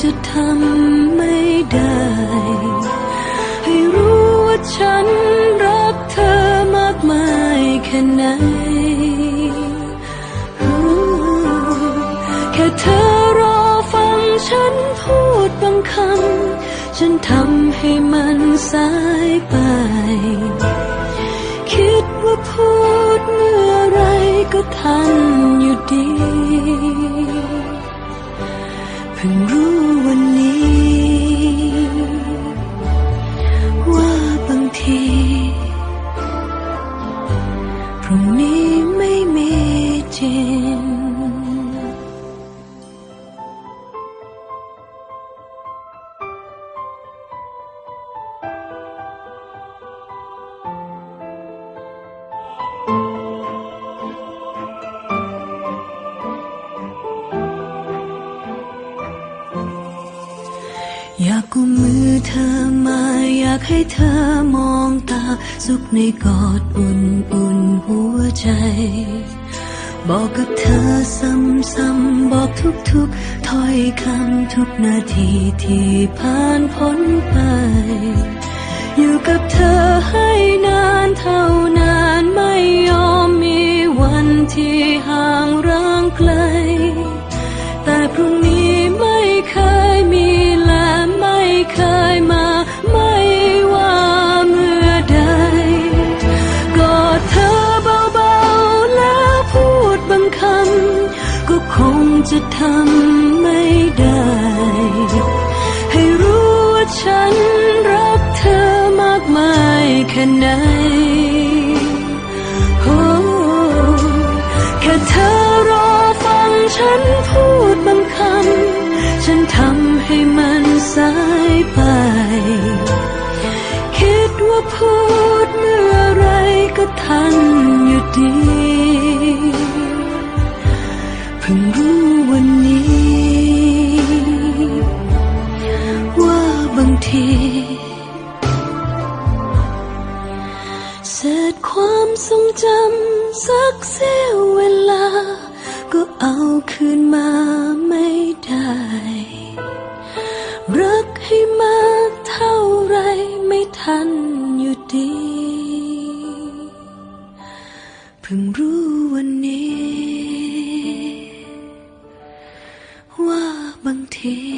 จะทำไม่ได้ ให้รู้ว่าฉันรักเธอมากมายแค่ไหน แค่เธอรอฟังฉันพูดบางคำ ฉันทำให้มันสายไป คิดว่าพูดเมื่อไรก็ทัน บ อยากกุมมือเธอมา อยากให้เธอมองตา สุขในกอดอุ่นอุ่นหัวใจ บอกกับเธอซ้ำๆบอกทุกๆถ้อยคำทุกนาทีที่ผ่านพ้นไป อยู่กับเธอให้นานเท่านานไม่ยอมมีวันที่ห่างร้างไกล จะทำไม่ได้ ให้รู้ว่าฉันรักเธอมากมายแค่ไหนโอ้แค่เธอรอฟังฉันพูดบางค บางทีเศษความทรงจำสักเสี้ยวเวลา ก็เอาคืนมาไม่ได้ รักให้มากเท่าไรไม่ทันอยู่ดี เพิ่งรู้วันนี้ ว่าบางที